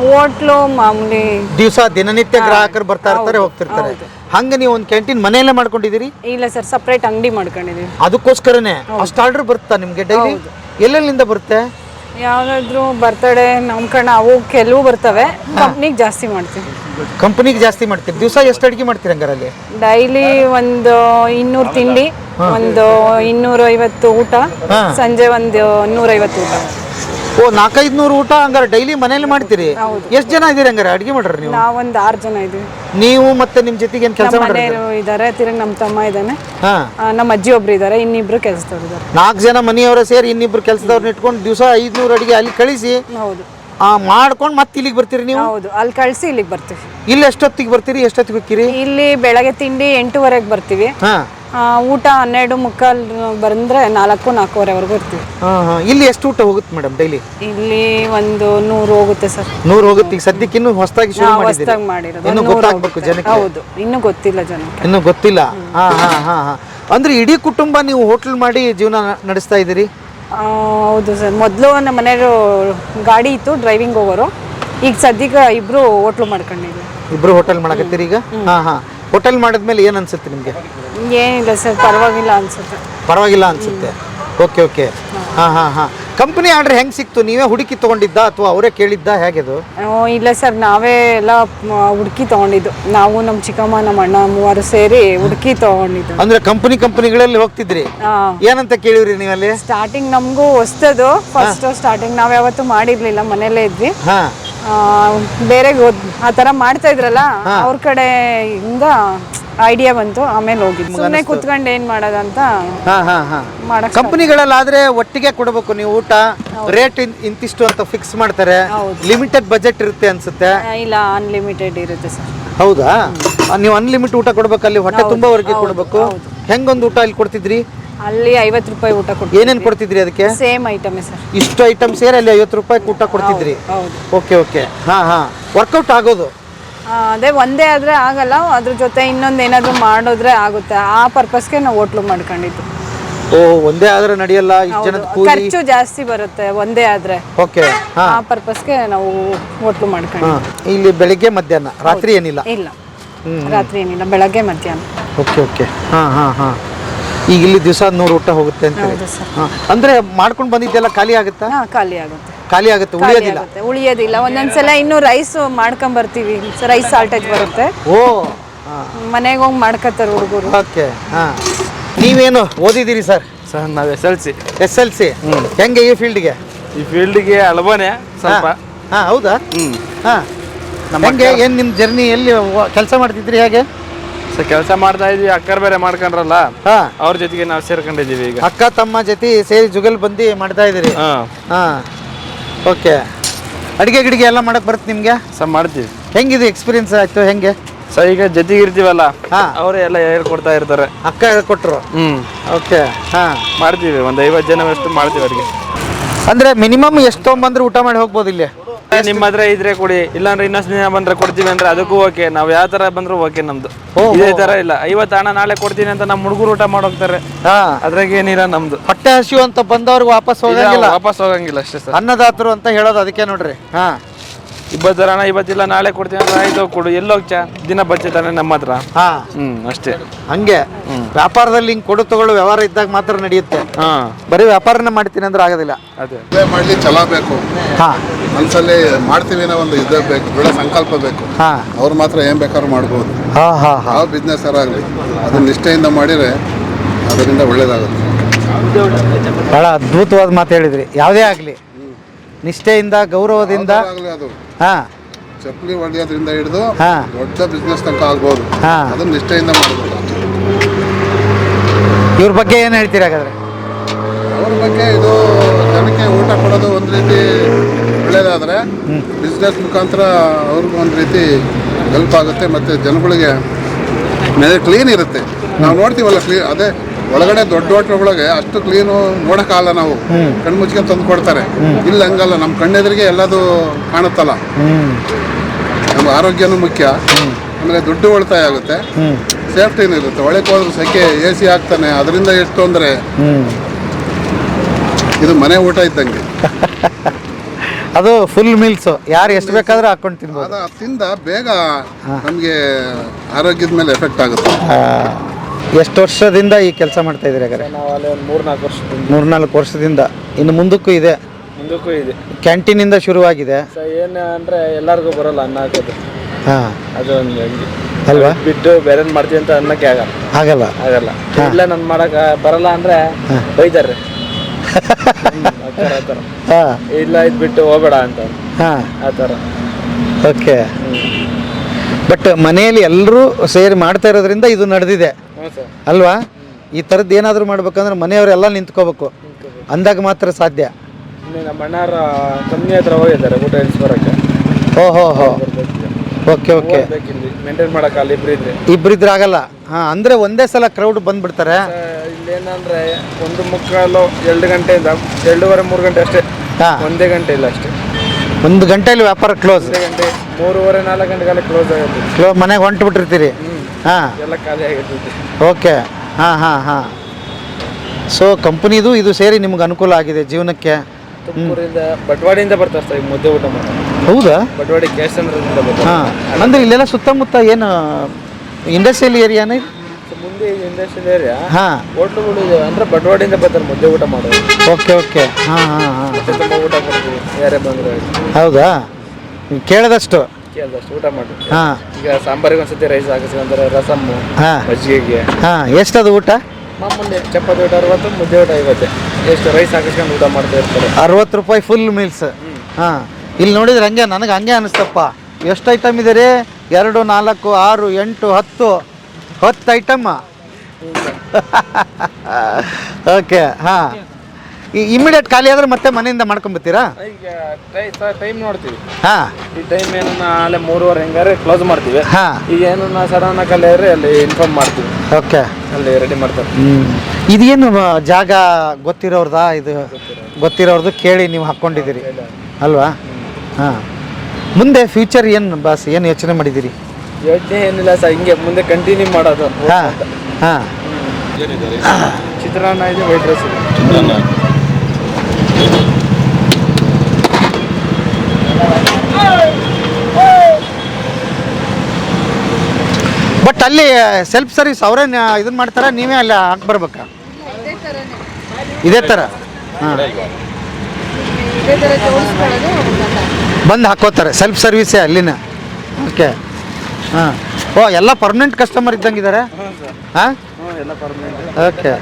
ಹೋಟ್ಲು ಮಾಮೂಲಿ ದಿವಸ ದಿನನಿತ್ಯ ಗ್ರಾಹಕರು ಬರ್ತಾ ಇರ್ತಾರೆ ಹೋಗ್ತಿರ್ತಾರೆ. ಹಂಗ ನೀವು ಒಂದು ಕ್ಯಾಂಟೀನ್ ಮನೆಯಲ್ಲೇ ಮಾಡ್ಕೊಂಡಿದ್ದೀರಿ? ಇಲ್ಲ ಸರ್ ಸಪ್ರೇಟ್ ಅಂಗಡಿ ಮಾಡ್ಕೊಂಡಿದೀವಿ ಅದಕ್ಕೋಸ್ಕರನೇ? ಅಷ್ಟು ಆರ್ಡರ್ ಬರುತ್ತಾ ನಿಮಗೆ ಡೈಲಿ ಎಲ್ಲೆಲ್ಲಿಂದ ಬರುತ್ತೆ? ಯಾವ್ದಾದ್ರು ಬರ್ತಡೆ ನಮ್ಮ ಕಡೆ ಅವು ಕೆಲವು ಬರ್ತವೆ. ಕಂಪ್ನಿಗೆ ಜಾಸ್ತಿ ಮಾಡ್ತೀವಿ. ಕಂಪ್ನಿಗೆ ಜಾಸ್ತಿ ಮಾಡ್ತೀರಿ. ದಿವಸ ಎಷ್ಟು ಅಡುಗೆ ಮಾಡ್ತೀರಿ ಹಂಗಾರೆ ಅಲ್ಲಿ ಡೈಲಿ ಒಂದು ಇನ್ನೂರು ತಿಂಡಿ ಒಂದು ಇನ್ನೂರ ಐವತ್ತು ಊಟ. ಸಂಜೆ ಒಂದು ನೂರೈವತ್ತು ಊಟ. ಓ ನಾಲ್ಕೈದು ನೂರು ಊಟ ಹಂಗಾರೆ ಡೈಲಿ ಮನೇಲಿ ಮಾಡ್ತೀರಿ? ಎಷ್ಟು ಜನ ಇದೀರಿ ಹಂಗಾರೆ ಅಡಿಗೆ ಮಾಡ್ರಿ ನೀವು? ನಾವೊಂದು ಆರು ಜನ ಇದೀವಿ ನೀವು ಮತ್ತೆ ನಿಮ್ಮ ಜೊತೆಗೆ ಏನು ಕೆಲಸ ನಮ್ಮ ಮನೆಯವರು ಇದ್ದಾರೆ ತಿರುಗಿ ನಮ್ಮ ತಮ್ಮ ಇದ್ದಾನೆ. ಹಾಂ. ಆ, ನಮ್ಮ ಅಜ್ಜಿ ಒಬ್ರು ಇದ್ದಾರೆ ಇನ್ನಿಬ್ರು ಕೆಲಸದವ್ರು ಇದ್ದಾರೆ. ನಾಲ್ಕು ಜನ ಮನೆಯವರ ಸೇರಿ ಇನ್ನಿಬ್ರು ಕೆಲಸದವ್ರನ್ನ ಇಟ್ಕೊಂಡು ದಿವಸ ಐದ್ನೂರು ಅಡಿಗೆ ಅಲ್ಲಿ ಕಳಿಸಿ ಹೌದು. ಆ ಮಾಡ್ಕೊಂಡು ಮತ್ತೆ ಇಲ್ಲಿಗೆ ಬರ್ತೀರಿ ನೀವು? ಹೌದು ಅಲ್ಲಿ ಕಳಿಸಿ ಇಲ್ಲಿಗೆ ಬರ್ತೀವಿ. ಇಲ್ಲಿ ಎಷ್ಟೊತ್ತಿಗೆ ಬರ್ತೀರಿ ಎಷ್ಟೊತ್ತಿಗೆ ಹೋಗ್ತೀರಿ? ಇಲ್ಲಿ ಬೆಳಗ್ಗೆ ತಿಂಡಿ ಎಂಟೂವರೆಗೆ ಬರ್ತೀವಿ. ಹಾಂ. ಊಟ ಹನ್ನೆರಡು ಮುಕ್ಕಾಲ್ ಬಂದ್ರೆ ನಾಲ್ಕು ನಾಲ್ಕೂವರೆವರೆಗೂ ಇರ್ತೀವಿ. ಹಾಂ ಹಾಂ. ಇಲ್ಲಿ ಎಷ್ಟು ಊಟ ಹೋಗುತ್ತೆ ಮೇಡಮ್ ಡೈಲಿ? ಇಲ್ಲಿ ಒಂದು ನೂರು ಹೋಗುತ್ತೆ ಸರ್. ನೂರು ಹೋಗುತ್ತೆ. ಈಗ ಸದ್ಯಕ್ಕೆ ಇನ್ನೂ ಹೊಸದಾಗಿ ಶುರು ಮಾಡಿದ್ದೀರಿ? ಹೊಸ್ದಾಗಿ ಮಾಡಿರೋದು. ಇನ್ನು ನೂರು ಗೊತ್ತಾಗ್ಬೇಕು ಹೋಗುತ್ತೆ. ಜನಕ್ಕೆ. ಹೌದು. ಇನ್ನೂ ಗೊತ್ತಿಲ್ಲ ಜನಕ್ಕೆ. ಇನ್ನೂ ಗೊತ್ತಿಲ್ಲ? ಹಾಂ ಹಾಂ ಹಾಂ ಹಾಂ. ಅಂದ್ರೆ ಇಡೀ ಕುಟುಂಬ ನೀವು ಹೋಟ್ಲ್ ಮಾಡಿ ಜೀವನ ನ- ನಡೆಸ್ತಾ ಇದ್ದೀರಿ? ಆ, ಹೌದು ಸರ್. ಮೊದಲು ನಮ್ಮ ಮನೆಯವರು ಗಾಡಿ ಇತ್ತು ಡ್ರೈವಿಂಗ್ ಹೋಗೋರು. ಈಗ ಸದ್ಯಕ್ಕೆ ಇಬ್ರು ಹೋಟ್ಲು ಮಾಡ್ಕೊಂಡಿದ್ದೀವಿ ಇಬ್ರು ಹೋಟೆಲ್ ಮಾಡಕತ್ತೀರಿ ಈಗ? ಹಾಂ ಹಾಂ. ಹೋಟೆಲ್ ಮಾಡಿದ್ಮೇಲೆ ಏನು ಅನ್ಸುತ್ತೆ ನಿಮಗೆ? ಏನಿಲ್ಲ ಸರ್ ಪರವಾಗಿಲ್ಲ ಅನ್ಸುತ್ತೆ. ಪರವಾಗಿಲ್ಲ ಅನ್ಸುತ್ತೆ. ಓಕೆ ಓಕೆ ಹಾಂ ಹಾಂ ಹಾಂ. ಕಂಪ್ನಿ ಆರ್ಡ್ರ್ ಹೆಂಗೆ ಸಿಕ್ತು? ನೀವೇ ಹುಡುಕಿ ತೊಗೊಂಡಿದ್ದ ಅಥವಾ ಅವರೇ ಕೇಳಿದ್ದ? ಹೇಗೆದು? ಆ, ಇಲ್ಲ ಸರ್ ನಾವೇ ಎಲ್ಲ ಹುಡುಕಿ ತಗೊಂಡಿದ್ದು. ನಾವು ನಮ್ಮ ಚಿಕ್ಕಮ್ಮ ನಮ್ಮ ಅಣ್ಣ ಮೂವರು ಸೇರಿ ಹುಡುಕಿ ತಗೊಂಡಿದ್ದು. ಅಂದ್ರೆ ಕಂಪನಿ ಕಂಪನಿಗಳಲ್ಲಿ ಹೋಗ್ತಿದ್ರಿ? ಏನಂತ ಕೇಳಿವ್ರಿ ನೀವಲ್ಲಿ? ಸ್ಟಾರ್ಟಿಂಗ್ ನಮಗೂ ಹೊಸ್ತದು. ಫಸ್ಟ್ ಸ್ಟಾರ್ಟಿಂಗ್ ನಾವು ಯಾವತ್ತು ಮಾಡಿರ್ಲಿಲ್ಲ. ಮನೇಲೇ ಇದ್ವಿ. ಹಾಂ. ಬೇರೆ ಆ ತರ ಮಾಡ್ತಾ ಇದ್ರಲ್ಲ ಅವ್ರ ಕಡೆ ಇಂದ ಐಡಿಯಾ ಬಂತು ಆಮೇಲೆ ಹೋಗಿ ಸುಮ್ಮನೆ ಕುತ್ಕೊಂಡು ಏನ್ ಮಾಡೋದಂತ ಹಾ ಹಾ ಹಾ. ಮಾಡಕ್ ಕಂಪನಿಗಳಲ್ಲಾದ್ರೆ ಒಟ್ಟಿಗೆ ಕೊಡಬೇಕು ನೀವು ಊಟ ರೇಟ್ ಇಂತಿಷ್ಟು ಅಂತ ಫಿಕ್ಸ್ ಮಾಡ್ತಾರೆ. ಲಿಮಿಟೆಡ್ ಬಜೆಟ್ ಇರುತ್ತೆ ಅನ್ಸುತ್ತೆ. ಇಲ್ಲ ಅನ್ಲಿಮಿಟೆಡ್ ಇರುತ್ತೆ ಸರ್. ಹೌದಾ? ನೀವು ಅನ್ಲಿಮಿಟ್ ಊಟ ಕೊಡ್ಬೇಕು ಅಲ್ಲಿ ಹೊಟ್ಟೆ ತುಂಬಾವರೆಗೆ ಕೊಡ್ಬೇಕು. ಹೆಂಗೊಂದು ಊಟ ಇಲ್ಲಿ ಕೊಡ್ತಿದ್ರಿ? ಅಲ್ಲಿ ಐವತ್ತು ರೂಪಾಯಿ ಊಟ ಕೊಡ್ತೀವಿ ಏನೇನ್ ಕೊಡ್ತಿದ್ರಿ ಅದಕ್ಕೆ? ಸೇಮ್ ಐಟಮೇ ಸರ್. ಇಷ್ಟು ಐಟಮ್ ಸೇರಿ ಅಲ್ಲಿ ಐವತ್ತು ರೂಪಾಯಿ ಊಟ ಕೊಡ್ತಿದ್ರಿ? ಹೌದು. Okay okay. ಹಾ ಹಾ. ವರ್ಕೌಟ್ ಆಗೋದು? ಆ, ಅದೇ ಒಂದೇ ಆದ್ರೆ ಆಗಲ್ಲ ಅದ್ರ ಜೊತೆ ಇನ್ನೊಂದು ಏನಾದರೂ ಮಾಡಿದ್ರೆ ಆಗುತ್ತೆ. ಆ ಪರ್ಪಸ್ಗೆ ನಾವು ಹೋಟ್ಲು ಮಾಡ್ಕೊಂಡಿದ್ದು. ಓ ಒಂದೇ ಆದ್ರೆ ನಡೆಯಲ್ಲ ಇಷ್ಟು ಜನದ ಕೂಲಿ? ಖರ್ಚು ಜಾಸ್ತಿ ಬರುತ್ತೆ ಒಂದೇ ಆದ್ರೆ. ಓಕೆ ಹಾ. ಆ ಪರ್ಪಸ್ಗೆ ನಾವು ಹೋಟ್ಲು ಮಾಡ್ಕೊಂಡು ಹಾ ಇಲ್ಲಿ ಬೆಳಿಗ್ಗೆ ಮಧ್ಯಾಹ್ನ ರಾತ್ರಿ ಏನಿಲ್ಲ? ಇಲ್ಲ. ರಾತ್ರಿ ಏನಿಲ್ಲ ಬೆಳಗ್ಗೆ ಮಧ್ಯಾಹ್ನ. Okay okay. ಹಾ ಹಾ ಹಾ. ಈಗ ಇಲ್ಲಿ ದಿವಸ ನೂರು ಊಟ ಹೋಗುತ್ತೆ ಅಂತ ಹೌದು ಸರ್. ಹಾ. ಅಂದ್ರೆ ಮಾಡ್ಕೊಂಡು ಬಂದಿದ್ದೆಲ್ಲ ಖಾಲಿ ಆಗುತ್ತಾ? ಹಾ ಖಾಲಿ ಆಗುತ್ತೆ. ಖಾಲಿ ಆಗುತ್ತೆ? ಖಾಲಿ ಉಳಿಯೋದಿಲ್ಲ? ಆಗುತ್ತೆ. ಉಳಿಯೋದಿಲ್ಲ. ಒಂದೊಂದ್ಸಲ ಇನ್ನು ರೈಸ್ ಮಾಡ್ಕೊಂಡ್ ಬರ್ತೀವಿ. ರೈಸ್ ಸಾಲ್ಟೇಜ್ ಬರುತ್ತೆ. ಓ ಹಾ. ಮನೆಗೆ ಹೋಗಿ ಮಾಡ್ಕೋತಾರೆ ಹುಡುಗರು. ಓಕೆ ಹಾ. ನೀವೇನು ಓದಿದ್ದೀರಿ ಸರ್? ಸರ್ ನಾವು S L C S L C ಹೆಂಗೆ ಈ ಫೀಲ್ಡ್ಗೆ ಈ ಫೀಲ್ಡ್ಗೆ ಅಳಬನೆ ಸ್ವಲ್ಪ. ಹಾ ಹೌದಾ? ಹ್ಮ್. ಹಾ. ಹೆಂಗೆ ಏನು ನಿಮ್ಮ ಜರ್ನಿ ಎಲ್ಲಿ ಕೆಲಸ ಮಾಡ್ತಿದ್ರಿ ಹೇಗೆ? ಸೊ ಕೆಲಸ ಮಾಡ್ತಾ ಇದೀವಿ ಅಕ್ಕರ್ ಬೇರೆ ಮಾಡ್ಕೊಂಡ್ರಲ್ಲ ಹಾ. ಅವ್ರ ಜೊತೆಗೆ ನಾವು ಸೇರ್ಕೊಂಡಿದೀವಿ ಈಗ. ಅಕ್ಕ ತಮ್ಮ ಜೊತೆ ಸೇರಿ ಜುಗಲ್ ಬಂದು ಮಾಡ್ತಾ ಇದ್ದೀರಿ. ಹಾ. ಹಾ. ಓಕೆ. ಅಡಿಗೆ ಗಿಡಿಗೆ ಎಲ್ಲ ಮಾಡಕ್ ಬರುತ್ತೆ ನಿಮ್ಗೆ? ಸರ್ ಮಾಡ್ತೀವಿ. ಹೆಂಗಿದೆ ಎಕ್ಸ್ಪೀರಿಯನ್ಸ್ ಆಯ್ತು ಹೆಂಗೆ? ಸೊ ಈಗ ಜೊತೆಗೆ ಇರ್ತೀವಲ್ಲ ಹಾ. ಅವರೇ ಎಲ್ಲ ಹೇಳ್ಕೊಡ್ತಾ ಇರ್ತಾರೆ. ಅಕ್ಕ ಹೇಳ್ಕೊಟ್ರು ಹ್ಮ್. ಓಕೆ. ಹಾ. ಮಾಡ್ತೀವಿ ಒಂದು ಐವತ್ತು ಜನ ಅಷ್ಟು ಮಾಡ್ತೀವಿ ಅವರಿಗೆ ಅಂದ್ರೆ ಮಿನಿಮಮ್ ಎಷ್ಟು ತೊಗೊಂಬಂದ್ರೆ ಊಟ ಮಾಡಿ ಹೋಗ್ಬೋದು ಇಲ್ಲಿ? ನಿಮ್ಮ ಹತ್ರ ಇದ್ರೆ ಕೊಡಿ ಇಲ್ಲಾಂದ್ರೆ ಇನ್ನೊಂದು ದಿನ ಬಂದ್ರೆ ಕೊಡ್ತೀವಿ ಅಂದ್ರೆ ಅದಕ್ಕೂ ಓಕೆ ನಾವು ಯಾವ ತರ ಬಂದ್ರು ಓಕೆ ನಮ್ದು. ಇದೇ ತರ ಇಲ್ಲ. ಐವತ್ತು ಹಣ ನಾಳೆ ಕೊಡ್ತೀನಿ ಅಂತ ನಮ್ಮ ಹುಡುಗರು ಊಟ ಮಾಡೋಗ್ತಾರೆ ಅದ್ರಾಗ ಏನಿಲ್ಲ ನಮ್ದು. ಹೊಟ್ಟೆ ಹಸಿವು ಅಂತ ಬಂದವ್ರಿಗೆ ವಾಪಸ್ ಹೋಗಂಗಿಲ್ಲ. ವಾಪಸ್ ಹೋಗಂಗಿಲ್ಲ ಅಷ್ಟೇ ಸರ್. ಅನ್ನದಾತರು ಅಂತ ಹೇಳೋದು ಅದಕ್ಕೆ ನೋಡ್ರಿ. ಹಾ. ಇವತ್ತು ಹಣ ಇವತ್ತಿಲ್ಲ ನಾಳೆ ಕೊಡ್ತೀನಿ ಅಂದ್ರೆ ಆಯ್ತು ಕೊಡು. ಎಲ್ಲೋಗ್ಚ ಚಾ ದಿನ ಬಚ್ಚತಾನೆ ನಮ್ಮ ಹತ್ರ. ಹಾ. ಹ್ಮ್ ಅಷ್ಟೇ. ಹಂಗೆ. ವ್ಯಾಪಾರದಲ್ಲಿ ಹಿಂಗ್ ಕೊಡು ತಗೊಳ್ಳು ವ್ಯವಹಾರ ಇದ್ದಾಗ ಮಾತ್ರ ನಡೆಯುತ್ತೆ. ಹಾ. ಬರೀ ವ್ಯಾಪಾರನೇ ಮಾಡ್ತೀನಿ ಅಂದ್ರೆ ಆಗೋದಿಲ್ಲ. ಅದೇ. ಮಾಡ್ಲಿ ಮಾಡಲಿ ಛಲ ಬೇಕು. ಹಾ. ಮನಸ್ಸಲ್ಲಿ ಮಾಡ್ತೀವಿ ಅನ್ನೋ ಒಂದು ಇದೇ ಬೇಕು ದೃಢ ಸಂಕಲ್ಪ ಬೇಕು. ಹಾ. ಅವ್ರು ಮಾತ್ರ ಏನು ಬೇಕಾದ್ರೂ ಮಾಡ್ಬೋದು. ಹಾ ಹಾ ಹಾ. ಯಾವ ಬಿಸ್ನೆಸ್ ಆಗಲಿ ಅದನ್ನ ನಿಷ್ಠೆಯಿಂದ ಮಾಡಿದ್ರೆ ಅದರಿಂದ ಒಳ್ಳೇದಾಗುತ್ತೆ. ಬಹಳ ಅದ್ಭುತವಾದ ಮಾತು ಹೇಳಿದ್ರಿ. ಯಾವುದೇ ಆಗಲಿ. ನಿಷ್ಠೆಯಿಂದ ಗೌರವದಿಂದ ಅದು ಹಾ. ಚಪ್ಪಲಿ ಹೊಡೆಯೋದ್ರಿಂದ ಹಿಡಿದು ಹಾ. ದೊಡ್ಡ ಬಿಸ್ನೆಸ್ ತನಕ ಆಗ್ಬೋದು. ಹಾ. ಅದನ್ನ ನಿಷ್ಠೆಯಿಂದ ಮಾಡಬೇಕು ಇವ್ರ ಬಗ್ಗೆ ಏನು ಹೇಳ್ತೀರಾ ಹಾಗಾದ್ರೆ? ಅವ್ರ ಬಗ್ಗೆ ಇದು ಜನಕ್ಕೆ ಊಟ ಕೊಡೋದು ಒಂದು ರೀತಿ ಒಳ್ಳೇದಾದ್ರೆ ಬಿಸ್ನೆಸ್ ಮುಖಾಂತರ ಅವ್ರಿಗೂ ಒಂದು ರೀತಿ ಹೆಲ್ಪ್ ಆಗುತ್ತೆ ಮತ್ತೆ ಜನಗಳಿಗೆ ಮೇಲೆ ಕ್ಲೀನ್ ಇರುತ್ತೆ. ನಾವು ನೋಡ್ತೀವಲ್ಲ ಕ್ಲೀನ್ ಅದೇ ಒಳಗಡೆ ದೊಡ್ಡ ಹೋಟ್ಲುಗಳಿಗೆ ಅಷ್ಟು ಕ್ಲೀನು ನೋಡೋಕ್ಕಾಗಲ್ಲ ನಾವು. ಕಣ್ಣು ಮುಚ್ಕೊಂಡು ತಂದು ಕೊಡ್ತಾರೆ. ಇಲ್ಲ ಹಂಗಲ್ಲ ನಮ್ಮ ಕಣ್ಣೆದುರಿಗೆ ಎಲ್ಲದು ಕಾಣುತ್ತಲ್ಲ. ನಮ್ಮ ಆರೋಗ್ಯನೂ ಮುಖ್ಯ. ಆಮೇಲೆ ದುಡ್ಡು ಉಳಿತಾಯ ಆಗುತ್ತೆ. ಸೇಫ್ಟಿನೂ ಇರುತ್ತೆ. ಒಳಗೆ ಹೋದ್ರೆ ಸೆಕೆ ಎ ಸಿ ಹಾಕ್ತಾನೆ ಅದರಿಂದ ಎಷ್ಟು ತೊಂದರೆ? ಇದು ಮನೆ ಊಟ ಇದ್ದಂಗೆ. (laughs) ಅದು ಫುಲ್ ಮೀಲ್ಸ್ ಯಾರು ಎಷ್ಟು ಬೇಕಾದ್ರೂ ಹಾಕೊಂಡು ತಿನ್ಬೋದು. ಅದು ತಿಂದ ಬೇಗ ನಮಗೆ ಆರೋಗ್ಯದ ಮೇಲೆ ಎಫೆಕ್ಟ್ ಆಗುತ್ತೆ. ಎಷ್ಟು ವರ್ಷದಿಂದ ಈ ಕೆಲಸ ಮಾಡ್ತಾ ಇದ್ದೀರಿ ಹಾಗಾದ್ರೆ? ನಾವು ಅಲ್ಲಿ ಒಂದು ಮೂರು ನಾಲ್ಕು ವರ್ಷದಿಂದ. ಮೂರ್ನಾಲ್ಕು ವರ್ಷದಿಂದ. ಇನ್ನು ಮುಂದಕ್ಕೂ ಇದೆ? ಮುಂದಕ್ಕೂ ಇದೆ. ಕ್ಯಾಂಟೀನಿಂದ ಶುರುವಾಗಿದೆ? ಸೊ ಏನು ಅಂದರೆ ಎಲ್ಲರಿಗೂ ಬರೋಲ್ಲ ಅನ್ನ ಹಾಕೋದು. ಹಾಂ. ಅದು ಒಂದು ಹಂಗೆ. ಅಲ್ವಾ? ಬಿಟ್ಟು ಬೇರೆ ಮಾಡ್ತೀವಿ ಅಂತ ಅನ್ನಕ್ಕೆ ಆಗಲ್ಲ. ಆಗಲ್ಲ. ಆಗಲ್ಲ. ಇಲ್ಲ ನಾನು ಮಾಡಕ ಬರಲ್ಲ ಅಂದ್ರೆ ಬೈತಾರೆ. (laughs) ಆ ಥರ ಹಾಂ. ಇಲ್ಲ ಇದು ಬಿಟ್ಟು ಹೋಗ್ಬೇಡ ಅಂತ. ಹಾಂ. ಆ ಥರ. ಓಕೆ. ಬಟ್ ಮನೆಯಲ್ಲಿ ಎಲ್ಲರೂ ಸೇರಿ ಮಾಡ್ತಾ ಇರೋದ್ರಿಂದ ಇದು ನಡೆದಿದೆ. ಅಲ್ವಾ? ಈ ಥರದ್ದು ಏನಾದರೂ ಮಾಡ್ಬೇಕಂದ್ರೆ ಮನೆಯವರೆಲ್ಲ ನಿಂತ್ಕೋಬೇಕು. ಅಂದಾಗ ಮಾತ್ರ ಸಾಧ್ಯ. ನಮ್ಮ ಅಣ್ಣಾರ ಕಂಪ್ನಿ ಹತ್ರ ಹೋಗಿದ್ದಾರೆ ಊಟ ಇಳಿಸಿ ಬರೋಕ್ಕೆ. ಓ ಹೋ ಓಕೆ ಓಕೆ. ಮೇಂಟೈನ್ ಮಾಡೋಕ್ಕಲ್ಲ ಇಬ್ರಿದ್ರೆ ಇಬ್ಬರಿದ್ರೆ ಆಗಲ್ಲ. ಹಾಂ ಅಂದರೆ ಒಂದೇ ಸಲ ಕ್ರೌಡ್ ಬಂದ್ಬಿಡ್ತಾರೆ. ಇಲ್ಲೇನಂದ್ರೆ ಒಂದು ಮುಕ್ಕಾಲು ಎರಡು ಗಂಟೆಯಿಂದ ಎರಡೂವರೆ ಮೂರು ಗಂಟೆ ಅಷ್ಟೇ. ಹಾಂ. ಒಂದೇ ಗಂಟೆ ಇಲ್ಲ ಅಷ್ಟೇ. ಒಂದು ಗಂಟೆಯಲ್ಲಿ ವ್ಯಾಪಾರ ಕ್ಲೋಸ್ ಗಂಟೆ. ಮೂರುವರೆ ನಾಲ್ಕು ಗಂಟೆಗೆಲ್ಲ ಕ್ಲೋಸ್ ಆಗುತ್ತೆ. ಕ್ಲೋ ಮನೆಗೆ ಹೊಂಟು ಬಿಟ್ಟಿರ್ತೀರಿ ಹಾಂ. ಎಲ್ಲ ಖಾಲಿ ಆಗಿರ್ತೈತಿ ಓಕೆ ಹಾಂ ಹಾಂ ಹಾಂ. ಸೊ ಕಂಪ್ನಿದು ಇದು ಸೇರಿ ನಿಮ್ಗೆ ಅನುಕೂಲ ಆಗಿದೆ ಜೀವನಕ್ಕೆ? ತುಮಕೂರಿಂದ ಬಟ್ವಾಡಿಯಿಂದ ಬರ್ತಾರೆ ಸರ್ ಈಗ ಮುದ್ದೆ ಊಟ ಮಾಡಿ ಹೌದಾ? ಬಟ್ವಾಡಿ ಕ್ಯಾಶ್ ಚಂದ್ರದಿಂದ ಬರ್ತಾರೆ. ಹಾಂ. ಅಂದರೆ ಇಲ್ಲೆಲ್ಲ ಸುತ್ತಮುತ್ತ ಏನು ಇಂಡಸ್ಟ್ರಿಯಲ್ ಏರಿಯಾನೇ ಮುಂದೆ ಇಂಡಸ್ಟ್ರಿಯಲ್ ಏರಿಯಾ ಹಾಂ. ಹೋಟ್ಲುಗಳು ಇದೆ ಅಂದ್ರೆ ಬಟ್ವಾಡಿಯಿಂದ ಬರ್ತಾರೆ ಮುದ್ದೆ ಊಟ ಮಾಡೋದು. ಓಕೆ ಓಕೆ ಹಾಂ ಹಾಂ ಹಾಂ. ತುಂಬ ಊಟ ಕೊಡ್ತೀವಿ ಯಾರೇ ಬಂದ್ರೆ ಹೌದಾ? ಕೇಳಿದಷ್ಟು. ಕೇಳ್ದಷ್ಟು ಊಟ ಮಾಡಿ. ಹಾಂ. ಈಗ ಸಾಂಬಾರಿಗೆ ಒಂದ್ಸತಿ ರೈಸ್ ರಸಮ್ಮು ಹಾಂ. ಮಜ್ಜಿಗೆಗೆ. ಹಾಂ ಎಷ್ಟದು ಊಟ? ಮಾಮೂಲಿ ಚಪಾತಿ ಊಟ ಅರವತ್ತು ಮುದ್ದೆ ಊಟ ಐವತ್ತೆ. ಎಷ್ಟು ರೈಸ್ ಹಾಕಿಸ್ಕೊಂಡು ಊಟ ಮಾಡ್ತಾ ಇರ್ತಾರೆ. ಅರವತ್ತು ರೂಪಾಯಿ ಫುಲ್ ಮೀಲ್ಸ್ ಹಾಂ. ಇಲ್ಲಿ ನೋಡಿದ್ರೆ ಹಂಗೆ ನನಗೆ ಹಂಗೆ ಅನಿಸ್ತಪ್ಪ. ಎಷ್ಟು ಐಟಮ್ ಇದೆ ರೀ? ಎರಡು ನಾಲ್ಕು ಆರು ಎಂಟು ಹತ್ತು. ಹತ್ತು ಐಟಮ್ಮ ಓಕೆ ಹಾಂ. ಈ ಇಮಿಡಿಯೇಟ್ ಖಾಲಿ ಆದ್ರೆ ಮತ್ತೆ ಮನೆಯಿಂದ ಮಾಡ್ಕೊಂಬತ್ತೀರಾ ಈಗ ಟೈಮ್ ನೋಡ್ತೀವಿ. ಹಾಂ. ಈ ಟೈಮ್ ಏನು ನಾಳೆ ಮೂರುವರೆ ಹೆಂಗಾರೆ ಕ್ಲೋಸ್ ಮಾಡ್ತೀವಿ. ಹಾಂ. ಈಗ ಏನು ಸಡನ್ ಆಗಿ ಅಲ್ಲಿ ಅಲ್ಲಿ ಇನ್ಫಾರ್ಮ್ ಮಾಡ್ತೀವಿ. ಓಕೆ ಅಲ್ಲಿ ರೆಡಿ ಮಾಡ್ತಾರೆ. ಹ್ಞೂ ಇದೇನು ಆ, ಜಾಗ ಗೊತ್ತಿರೋರ್ದಾ? ಇದು ಗೊತ್ತಿರೋರ್ದು ಕೇಳಿ ನೀವು ಹಾಕ್ಕೊಂಡಿದ್ದೀರಿ. ಅಲ್ವಾ? ಹಾಂ. ಮುಂದೆ ಫ್ಯೂಚರ್ ಏನು ಬಾಸ್ ಏನು ಯೋಚನೆ ಮಾಡಿದ್ದೀರಿ? ಯೋಚನೆ ಏನಿಲ್ಲ ಸರ್ ಹಿಂಗೆ ಮುಂದೆ ಕಂಟಿನ್ಯೂ ಮಾಡೋದು. ಹಾಂ. ಹಾಂ. ಚಿತ್ರಾನ್ನ ಇದೆ ವೈಟ್ ರೈಸ್. ಇದೆ ಬಟ್ ಅಲ್ಲಿ ಸೆಲ್ಫ್ ಸರ್ವಿಸ್ ಅವರೇ ಇದನ್ನ ಮಾಡ್ತಾರೆ? ನೀವೇ ಅಲ್ಲಿ ಹಾಕಿ ಬರ್ಬೇಕಾ? ಇದೇ ಥರ ಹಾಂ. ಬಂದು ಹಾಕೋತಾರೆ ಸೆಲ್ಫ್ ಸರ್ವಿಸೇ ಅಲ್ಲಿನ. ಓಕೆ. ಹಾಂ. ಓ, ಎಲ್ಲ ಪರ್ಮನೆಂಟ್ ಕಸ್ಟಮರ್ ಹಾಂ? ಹ್ಞೂ ಎಲ್ಲ ಪರ್ಮನೆಂಟ್ ಓಕೆ.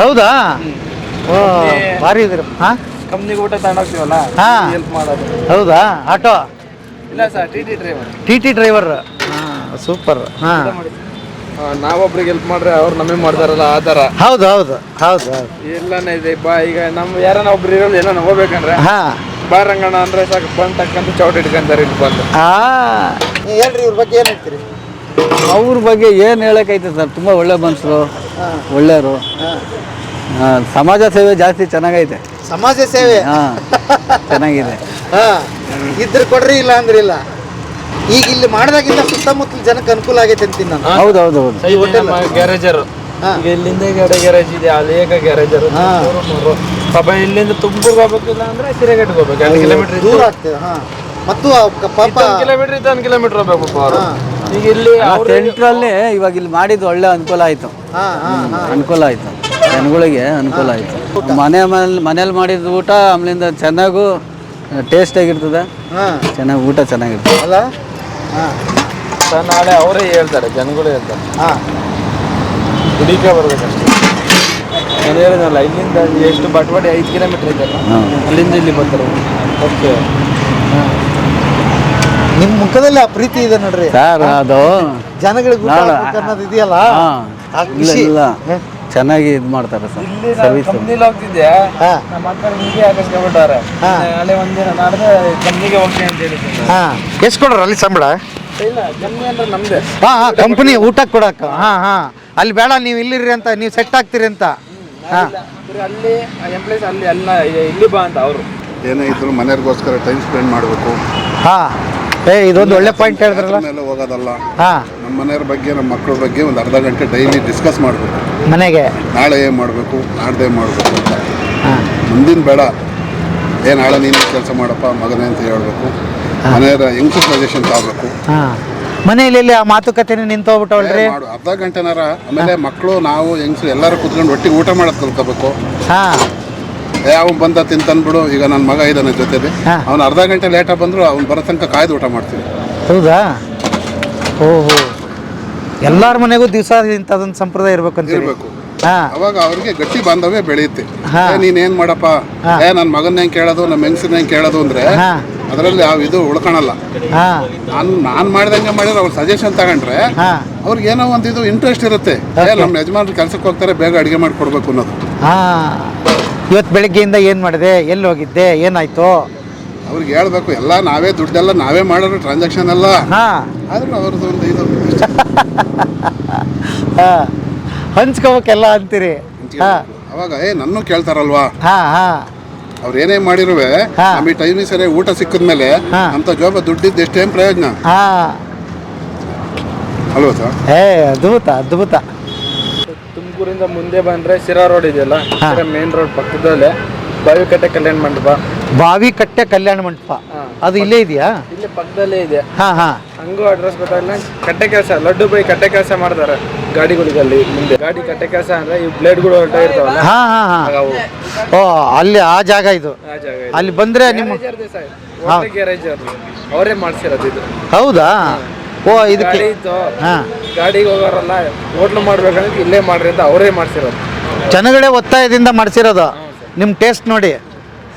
ಹೌದಾ? ಓ ಭಾರಿ ಇದ್ರ. ಹಾಂ? ಕಂಪ್ನಿಗೆ ಊಟ ತಗೊಂಡೋಗ್ತೀವಲ್ಲ? ಹಾ. ಹೆಲ್ಪ್ ಮಾಡೋದು. ಹೌದಾ? ಆಟೋ? ಇಲ್ಲ sir T T driver T T driver ಹಾಂ. ಸೂಪರ್ ಹಾಂ. ನಾವೊಬ್ರಿಗೆ ಹೆಲ್ಪ್ ಮಾಡ್ರೆ ಅವ್ರು ನಮಗೆ ಮಾಡ್ತಾರಲ್ಲ ಆ ಥರ. ಹೌದು ಹೌದು ಹೌದು ಹೌದು. ಎಲ್ಲನೇ ಇದೆ ಬಾ ಈಗ ನಮ್ಮ ಯಾರನ್ನ ಒಬ್ರು ಇರೋದು ಏನೋ ಹೋಗ್ಬೇಕಂದ್ರೆ ಹಾಂ. ಬಾ ರಂಗಣ್ಣ ಅಂದ್ರೆ ಸಾಕು ಬಂದ್ ತಕ್ಕಂತ ಚೌಟ್ ಇಟ್ಕೊಂತಾರೆ ಇಲ್ಲಿ ಬಂದು. ಹೇಳ್ರಿ ಇವ್ರ ಬಗ್ಗೆ ಏನು ಹೇಳ್ತೀರಿ? ಅವ್ರ ಬಗ್ಗೆ ಏನು ಹೇಳೋಕ್ಕೈತೆ ಸರ್? ತುಂಬ ಒಳ್ಳೆ ಮನುಷ್ಯರು ಒಳ್ಳೆಯವರು. ಸಮಾಜ ಸೇವೆ ಜಾಸ್ತಿ ಚೆನ್ನಾಗೈತೆ. ಸಮಾಜ ಸೇವೆ? ಹಾಂ ಚೆನ್ನಾಗಿದೆ. (laughs) ಹಾಂ ಇದ್ರ ಕೊಡ್ರಿ ಇಲ್ಲ ಅಂದ್ರೆ ಇಲ್ಲ. ಈಗ ಇಲ್ಲಿ ಮಾಡಿದಾಗಿಂದ ಸುತ್ತಮುತ್ತಲ ಜನಕ್ಕೆ ಅನುಕೂಲ ಆಗೈತೆ ಅಂತೀನಿ ನಾನು. ಹೌದು ಹೌದು ಹೌದು ಗ್ಯಾರೇಜರು. ಹಾ. ಈಗ ಇಲ್ಲಿಂದ ಗಾಡಿ ಗ್ಯಾರೇಜ್ ಇದೆ ಅನೇಕ ಗ್ಯಾರೇಜರು. ಹಾ. ಪಾಪ ಇಲ್ಲಿಂದ ತುಮಕೂರ್ಗೆ ಹೋಗ್ಬೇಕಿಲ್ಲ ಅಂದ್ರೆ ಸಿರಿಗಟ್ಟಿಗೆ ಹೋಗ್ಬೇಕು. ಎರಡು ಕಿಲೋಮೀಟರ್ ದೂರ ಆಗ್ತದೆ ಹಾಂ. ಮತ್ತು ಪಾಪ ಕಿಲೋಮೀಟರ್ ಇದ್ದು ಒಂದು ಕಿಲೋಮೀಟರ್ ಹೋಗ್ಬೇಕು ಪಾಪ ಅವರು. ಈಗ ಇಲ್ಲಿ ಸೆಂಟ್ರಲ್ಲೇ ಇವಾಗ ಇಲ್ಲಿ ಮಾಡಿದ್ದು ಒಳ್ಳೆ ಅನುಕೂಲ ಆಯಿತು. ಹಾಂ ಹಾಂ ಹಾಂ. ಅನುಕೂಲ ಆಯಿತು. ಜನಗಳಿಗೆ ಅನುಕೂಲ ಆಯಿತು. ಮನೆ ಮನೇಲಿ ಮನೇಲಿ ಮಾಡಿದ ಊಟ ಆಮ್ಲಿಂದ ಚೆನ್ನಾಗೂ ಟೇಸ್ಟ್ ಆಗಿರ್ತದೆ. ಹಾಂ. ಚೆನ್ನಾಗಿ ಊಟ ಚೆನ್ನಾಗಿರ್ತದೆ. ಅಲ್ಲ? ಹಾಂ. ನಾಳೆ ಅವರೇ ಹೇಳ್ತಾರೆ ಜನಗಳು ಹೇಳ್ತಾರೆ. ಹಾಂ. ಹುಡುಕ ಬರ್ಬೇಕಷ್ಟೇ. ನಾನು ಹೇಳಿದ್ನಲ್ಲ ಇಲ್ಲಿಂದ ಎಷ್ಟು ಬಟ್ವಾಡಿ ಐದು ಕಿಲೋಮೀಟ್ರ್ ಇದೆಯಲ್ಲ. ಅಲ್ಲಿಂದ ಇಲ್ಲಿ ಬರ್ತಾರೆ. ಓಕೆ. ನಿಮ್ಮ ಮುಖದಲ್ಲಿ ಆ ಪ್ರೀತಿ ಇದೆ ನೋಡ್ರಿ. ಸರ್ ಅದು ಜನಗಳಿಗೆ ಅನ್ನೋದು ಇದೆಯಲ್ಲ? ಹಾಂ. ಆ ಇಲ್ಲ ಇಲ್ಲ. ಚೆನ್ನಾಗಿ ಇದು ಮಾಡ್ತಾರೆ ಸರ್. ಸರ್ವಿಸ್ ಕಂಪ್ನಿಲಿ ಹೋಗ್ತಿದ್ದೆ ಹಾ. ನಮ್ಮ ಅಕ್ಕ ಹಿಂಗೆ ಹಾಕಿಸ್ಕೊಂಡ್ಬಿಟ್ಟಾರೆ ಹಾ. ನಾಳೆ ಒಂದಿನ ನಾಡ್ದೆ ಕಂಪ್ನಿಗೆ ಹೋಗ್ತೀನಿ ಅಂತ ಹೇಳಿದ್ರು. ಹಾ. ಎಷ್ಟು ಕೊಡೋರು ಅಲ್ಲಿ ಸಂಬಳ? ಇಲ್ಲ ಕಂಪ್ನಿ ಅಂದ್ರೆ ನಮ್ದೆ. ಹಾ ಹಾ ಕಂಪನಿ ಊಟಕ್ಕೆ ಕೊಡಕ್ಕ ಹಾಂ ಹಾಂ. ಅಲ್ಲಿ ಬೇಡ ನೀವು ಇಲ್ಲಿರಿ ಅಂತ ನೀವು ಸೆಟ್ ಆಗ್ತೀರಿ ಅಂತ. ಹಾಂ. ಬರೀ ಅಲ್ಲಿ ಎಂಪ್ಲಾಯ್ಸ್ ಅಲ್ಲಿ ಅಲ್ಲ ಇಲ್ಲಿ ಬಾ ಅಂತ ಅವರು. ಏನೇ ಇದ್ರು ಮನೆಯವ್ರಿಗೋಸ್ಕರ ಟೈಮ್ ಸ್ಪೆಂಡ್ ಮಾಡಬೇಕು. ಹಾ. ಏ ಇದೊಂದು ಒಳ್ಳೆ ಪಾಯಿಂಟ್ ಹೇಳಿದ್ರಲ್ಲ. ಮೇಲೆ ಹೋಗೋದಲ್ಲ. ಹಾ. ನಮ್ಮ ಮನೆಯವ್ರ ಬಗ್ಗೆ ನಮ್ಮ ಮಕ್ಕಳ ಬಗ್ಗೆ ಒಂದು ಅರ್ಧ ಗಂಟೆ ಡೈಲಿ ಡಿಸ್ಕಸ್ ಮಾಡಬೇಕು. ಮನೆಗೆ? ನಾಳೆ ಏನು ಮಾಡಬೇಕು? ನಾಡ್ದೆ ಮಾಡಬೇಕು. ಅಂತ ಮುಂದಿನ ಬೇಡ. ಏ ನಾಳೆ ನೀನು ಕೆಲಸ ಮಾಡಪ್ಪ ಮಗನೇ ಅಂತ ಹೇಳ್ಬೇಕು. ಮನೆಯವರ ಹೆಂಗ್ ಸಜೆಷನ್ ತಗೋಬೇಕು? ಮನೆಯಲ್ಲಿ ಆ ಮಾತುಕತೆನೇ ನಿಂತೋಗ್ಬಿಟ್ಟವಳ್ರಿ ಮಾಡು. ಅರ್ಧ ಗಂಟೆನಾರ. ಆಮೇಲೆ ಮಕ್ಕಳು ನಾವು ಹೆಂಗ್ಸು ಎಲ್ಲರೂ ಕುತ್ಕೊಂಡು ಒಟ್ಟಿಗೆ ಊಟ ಮಾಡೋದು ಕಲ್ಕೋಬೇಕು ಹಾ. ಅವ್ನು ಬಂದ ತಿಂತನ್ಬಿಡು ಈಗ ನನ್ನ ಮಗ ಇದ್ದಾನೆ ಜೊತೆಲಿ. ಹಾ. ಅವ್ನು ಅರ್ಧ ಗಂಟೆ ಲೇಟಾಗಿ ಬಂದ್ರು ಅವ್ನು ಬರೋ ತನಕ ಕಾಯ್ದು ಊಟ ಮಾಡ್ತೀವಿ. ಹೌದಾ? ಓಹೋ. ಎಲ್ಲಾರ ಮನೆಗೂ ದಿವಸ ಇಂಥದೊಂದು ಸಂಪ್ರದಾಯ ಇರ್ಬೇಕು ಅಂತ ಇರಬೇಕು. ಹಾ. ಅವಾಗ ಅವ್ರಿಗೆ ಗಟ್ಟಿ ಬಾಂಧವ್ಯ ಬೆಳೆಯುತ್ತೆ ಹಾ. ಏ ನೀನೇನ್ ಮಾಡಪ್ಪ. ಏ ನನ್ನ ಮಗನ್ ಹೆಂಗ್ ಕೇಳೋದು ನಮ್ಮ ಹೆಂಗಸನ್ನ ಹೆಂಗ್ ಕೇಳೋದು ಅಂದ್ರೆ ಹಾ. ಅದರಲ್ಲಿ ಯಾವ ಇದು ಉಳ್ಕೊಳಲ್ಲ ಹಾ. ನಾನು ನಾನು ಮಾಡ್ದಂಗೆ ಮಾಡಿದ್ರೆ ಅವ್ರ ಸಜೆಷನ್ ತಗೊಂಡ್ರೆ ಹಾ. ಅವ್ರಿಗೆ ಏನೋ ಒಂದು ಇದು ಇಂಟ್ರೆಸ್ಟ್ ಇರುತ್ತೆ. ಏ ನಮ್ಮ ಯಜಮಾನ್ರು ಕೆಲ್ಸಕ್ಕೆ ಹೋಗ್ತಾರೆ ಬೇಗ ಅಡುಗೆ ಮಾಡಿ ಕೊಡ್ಬೇಕು ಅನ್ನೋದು. ಹಾ. ಇವತ್ತು ಬೆಳಗ್ಗೆಯಿಂದ ಏನು ಮಾಡಿದೆ ಎಲ್ಲಿ ಹೋಗಿದ್ದೆ ಏನಾಯ್ತು? ಅವ್ರಿಗೆ ಹೇಳ್ಬೇಕು ಎಲ್ಲ ನಾವೇ ದುಡ್ಡೆಲ್ಲ ನಾವೇ ಮಾಡೋರು ಟ್ರಾನ್ಸಾಕ್ಷನ್ ಎಲ್ಲ ಹಾ. ಆದ್ರೂ ಅವ್ರದ್ದು ಒಂದು ಇದು. (laughs) ಹಾ. ಹಂಚ್ಕೋಬೇಕೆಲ್ಲ ಅಂತೀರಿ. ಹಾ. ಅವಾಗ ಏ ನನ್ನ ಕೇಳ್ತಾರಲ್ವಾ? ಹಾ ಹಾ. ಅವ್ರು ಏನೇ ಮಾಡಿರುವೆ ಹಾ. ನಮಗೆ ಟೈಮಿಗೆ ಸರಿಯಾಗಿ ಊಟ ಸಿಕ್ಕಿದ್ಮೇಲೆ ಹಾ. ಅಂತ ಜೋಬ ದುಡ್ಡಿದ್ದು ಎಷ್ಟೇನು ಪ್ರಯೋಜನ? ಹಾ. ಅಲ್ವಾ ಸರ್. ಏ ಅದ್ಭುತ ಅದ್ಭುತ. ತುಮಕೂರಿಂದ ಮುಂದೆ ಬಂದ್ರೆ ಶಿರಾ ರೋಡ್ ಇದೆಯಲ್ಲ? ಹಾ. ಸಿರಾ ಮೇನ್ ರೋಡ್ ಪಕ್ಕದಲ್ಲೇ ಬಾವಿಕಟ್ಟೆ ಕಲ್ಯಾಣ ಮಂಟಪ. ಬಾವಿ ಕಟ್ಟೆ ಕಲ್ಯಾಣ ಮಂಟಪ. ಅದು ಇಲ್ಲೇ ಇದೆಯಾ? ಇಲ್ಲಿ ಪಕ್ಕದಲ್ಲೇ ಇದೆ. ಹಾ ಹಾ. ಹಂಗೂ ಅಡ್ರೆಸ್ ಗೊತ್ತಾಗಲ್ಲ ಕಟ್ಟೆ ಕೆಲಸ ಲಡ್ಡು ಬೈ ಕಟ್ಟೆ ಕೆಲಸ ಮಾಡ್ತಾರೆ ಗಾಡಿಗಳಿಗಲ್ಲಿ ಮುಂದೆ. ಗಾಡಿ ಕಟ್ಟೆ ಕೆಲಸ ಅಂದ್ರೆ ಈ ಬ್ಲೇಡ್ಗಳು ಹೊರಟ ಇರ್ತಾವಲ್ಲ? ಹಾ ಹಾ ಹಾ. ಅವು. ಓ ಅಲ್ಲಿ ಆ ಜಾಗ ಇದು. ಆ ಜಾಗ ಇದೆ. ಅಲ್ಲಿ ಬಂದ್ರೆ ನಿಮ್ಮ ಗ್ಯಾರೇಜ್ ಅವರೇ ಮಾಡ್ಸಿರೋದು ಇದು. ಹೌದಾ? ಓ ಇದಕ್ಕೆ ಗಾಡಿ ಇತ್ತು. ಹಾ. ಗಾಡಿಗೆ ಹೋಗೋರಲ್ಲ ಹೋಟ್ಲು ಮಾಡ್ಬೇಕಂದ್ರೆ ಇಲ್ಲೇ ಮಾಡ್ರಿ ಅಂತ ಅವರೇ ಮಾಡ್ಸಿರೋದು. ಜನಗಳೇ ಒತ್ತಾಯದಿಂದ ಮಾಡ್ಸಿರೋದು. ನಿಮ್ಮ ಟೇಸ್ಟ್ ನೋಡಿ.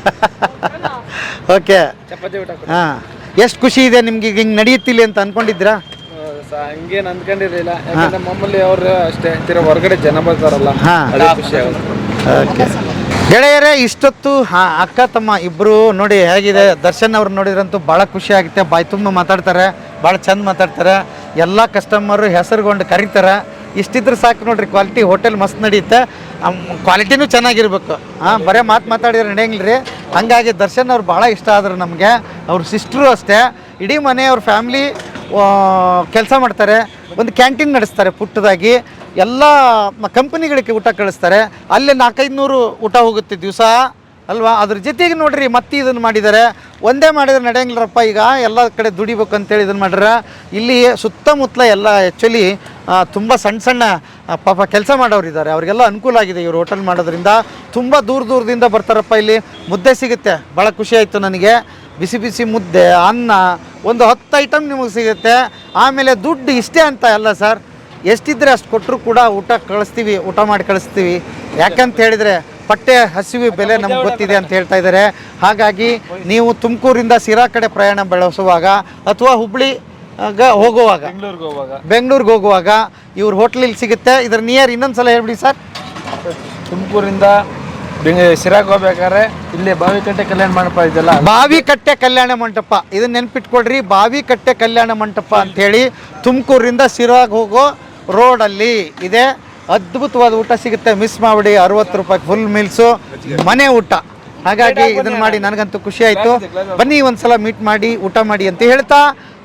(laughs) ಓಕೆ ಚಪಾತಿ ಊಟ ಕೊಡಿ. ಹಾಂ. ಎಷ್ಟು ಖುಷಿ ಇದೆ ನಿಮ್ಗೆ ಈಗ ಹಿಂಗೆ ನಡೆಯುತ್ತಿಲ್ಲ ಅಂತ ಅನ್ಕೊಂಡಿದ್ರಾ ಹಂಗೇನ್ ಅಂದ್ಕೊಂಡಿರ್ಲಿಲ್ಲ ಯಾಕಂದ್ರೆ ಮಾಮೂಲಿ ಅವ್ರು ಅಷ್ಟೇ ಅಂತಿರೋ ಹೊರಗಡೆ ಜನ ಬರ್ತಾರಲ್ಲ ಹಾ. ಅದೇ ಖುಷಿ ಆಗುತ್ತೆ. ಓಕೆ ಗೆಳೆಯರೇ ಇಷ್ಟೊತ್ತು ಹಾ ಅಕ್ಕ ತಮ್ಮ ಇಬ್ಬರು ನೋಡಿ ಹೇಗಿದೆ. ದರ್ಶನ್ ಅವ್ರು ನೋಡಿದ್ರಂತೂ ಭಾಳ ಖುಷಿ ಆಗುತ್ತೆ. ಬಾಯಿ ತುಂಬ ಮಾತಾಡ್ತಾರೆ ಭಾಳ ಚಂದ ಮಾತಾಡ್ತಾರೆ. ಎಲ್ಲ ಕಸ್ಟಮರು ಹೆಸರುಗೊಂಡು ಕರೀತಾರೆ. ಇಷ್ಟಿದ್ರೆ ಸಾಕು ನೋಡ್ರಿ ಕ್ವಾಲಿಟಿ ಹೋಟೆಲ್ ಮಸ್ತ್ ನಡೆಯುತ್ತೆ. ಕ್ವಾಲಿಟಿನೂ ಚೆನ್ನಾಗಿರ್ಬೇಕು. ಹಾಂ, ಬರೇ ಮಾತು ಮಾತಾಡಿದ್ರೆ ನಡೆಯಂಗಿಲ್ಲ ರೀ ಹಾಗಾಗಿ ದರ್ಶನ್ ಅವ್ರು ಭಾಳ ಇಷ್ಟ ಆದರು ನಮಗೆ. ಅವ್ರ ಸಿಸ್ಟ್ರು ಅಷ್ಟೇ. ಇಡೀ ಮನೆ ಅವ್ರ ಫ್ಯಾಮ್ಲಿ ಕೆಲಸ ಮಾಡ್ತಾರೆ. ಒಂದು ಕ್ಯಾಂಟೀನ್ ನಡೆಸ್ತಾರೆ ಪುಟ್ಟದಾಗಿ. ಎಲ್ಲ ಕಂಪನಿಗಳಿಗೆ ಊಟ ಕಳಿಸ್ತಾರೆ. ಅಲ್ಲಿ ನಾಲ್ಕೈದು ನೂರು ಊಟ ಹೋಗುತ್ತೆ ದಿವಸ. ಅಲ್ವಾ? ಅದ್ರ ಜೊತೆಗೆ ನೋಡ್ರಿ, ಮತ್ತೆ ಇದನ್ನು ಮಾಡಿದ್ದಾರೆ ಒಂದೇ ಮಾಡಿದ್ರೆ ನಡೆಯಂಗಿಲ್ಲರಪ್ಪ ಈಗ. ಎಲ್ಲ ಕಡೆ ದುಡಿಬೇಕು ಅಂತೇಳಿ ಇದನ್ನು ಮಾಡ್ಯಾರ ಇಲ್ಲಿ ಸುತ್ತಮುತ್ತಲ ಎಲ್ಲ ಆ್ಯಕ್ಚುಲಿ ತುಂಬ ಸಣ್ಣ ಸಣ್ಣ ಪಾಪ ಕೆಲಸ ಮಾಡೋರು ಇದ್ದಾರೆ ಅವರಿಗೆಲ್ಲ ಅನುಕೂಲ ಆಗಿದೆ ಇವರು ಹೋಟೆಲ್ ಮಾಡೋದ್ರಿಂದ. ತುಂಬ ದೂರ ದೂರದಿಂದ ಬರ್ತಾರಪ್ಪ ಇಲ್ಲಿ. ಮುದ್ದೆ ಸಿಗುತ್ತೆ. ಭಾಳ ಖುಷಿ ಆಯಿತು ನನಗೆ. ಬಿಸಿ ಬಿಸಿ ಮುದ್ದೆ, ಅನ್ನ, ಒಂದು ಹತ್ತು ಐಟಮ್ ನಿಮಗೆ ಸಿಗುತ್ತೆ. ಆಮೇಲೆ ದುಡ್ಡು ಇಷ್ಟೇ ಅಂತ ಅಲ್ಲ ಸರ್ ಎಷ್ಟಿದ್ರೆ ಅಷ್ಟು ಕೊಟ್ಟರು ಕೂಡ ಊಟ ಕಳಿಸ್ತೀವಿ, ಊಟ ಮಾಡಿ ಕಳಿಸ್ತೀವಿ. ಯಾಕಂತ ಹೇಳಿದರೆ ಪಟ್ಟೆ ಹಸಿವಿ ಬೆಲೆ ನಮ್ಗೆ ಗೊತ್ತಿದೆ ಅಂತ ಹೇಳ್ತಾ ಇದ್ದಾರೆ. ಹಾಗಾಗಿ ನೀವು ತುಮಕೂರಿಂದ ಸಿರಾ ಕಡೆ ಪ್ರಯಾಣ ಬೆಳೆಸುವಾಗ ಅಥವಾ ಹುಬ್ಳಿ ಹೋಗುವಾಗ ಬೆಂಗಳೂರಿಗೆ ಹೋಗುವಾಗ. ಇವ್ರ ಹೋಟ್ಲಲ್ಲಿ ಸಿಗುತ್ತೆ. ಇದ್ರ ನಿಯರ್ ಇನ್ನೊಂದು ಸಲ ಹೇಳ್ಬಿಡಿ ಸರ್. ತುಮಕೂರಿಂದ ಸಿರಾಕ್ ಹೋಗ್ಬೇಕಾದ್ರೆ ಇಲ್ಲಿ ಬಾವಿಕಟ್ಟೆ ಕಲ್ಯಾಣ ಮಂಟಪ ಇದೆಯಲ್ಲ? ಬಾವಿ ಕಟ್ಟೆ ಕಲ್ಯಾಣ ಮಂಟಪ. ಇದನ್ನ ನೆನ್ಪಿಟ್ಕೊಳ್ರಿ ಬಾವಿ ಕಟ್ಟೆ ಕಲ್ಯಾಣ ಮಂಟಪ ಅಂಥೇಳಿ ತುಮಕೂರಿಂದ ಸಿರಾಗ್ ಹೋಗೋ ರೋಡಲ್ಲಿ ಇದೆ. ಅದ್ಭುತವಾದ ಊಟ ಸಿಗುತ್ತೆ. ಮಿಸ್ ಮಾಡಿ ಅರವತ್ತು ರೂಪಾಯಿ ಫುಲ್ ಮೀಲ್ಸು ಮನೆ ಊಟ. ಹಾಗಾಗಿ ಇದನ್ನು ಮಾಡಿ ನನಗಂತೂ ಖುಷಿ ಆಯಿತು. ಬನ್ನಿ ಒಂದ್ಸಲ ಮೀಟ್ ಮಾಡಿ, ಊಟ ಮಾಡಿ ಅಂತ ಹೇಳ್ತಾ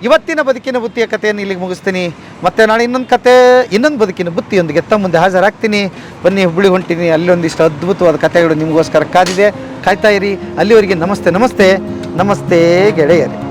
ಇವತ್ತಿನ ಬದುಕಿನ ಬುತ್ತಿಯ ಕಥೆಯನ್ನು ಇಲ್ಲಿಗೆ ಮುಗಿಸ್ತೀನಿ. ಮತ್ತೆ ನಾಳೆ ಇನ್ನೊಂದು ಕತೆ, ಇನ್ನೊಂದು ಬದುಕಿನ ಬುತ್ತಿಯೊಂದಿಗೆ ತಮ್ಮ ಮುಂದೆ ಹಾಜರಾಗ್ತೀನಿ. ಬನ್ನಿ ಹುಬ್ಬಳ್ಳಿ ಹೊಂಟಿನಿ ಅಲ್ಲಿ ಒಂದಿಷ್ಟು ಅದ್ಭುತವಾದ ಕಥೆಗಳು ನಿಮಗೋಸ್ಕರ ಕಾದಿದೆ. ಕಾಯ್ತಾ ಇರಿ. ಅಲ್ಲಿವರೆಗೆ ನಮಸ್ತೆ ನಮಸ್ತೆ. ನಮಸ್ತೆ ಗೆಳೆಯರೇ.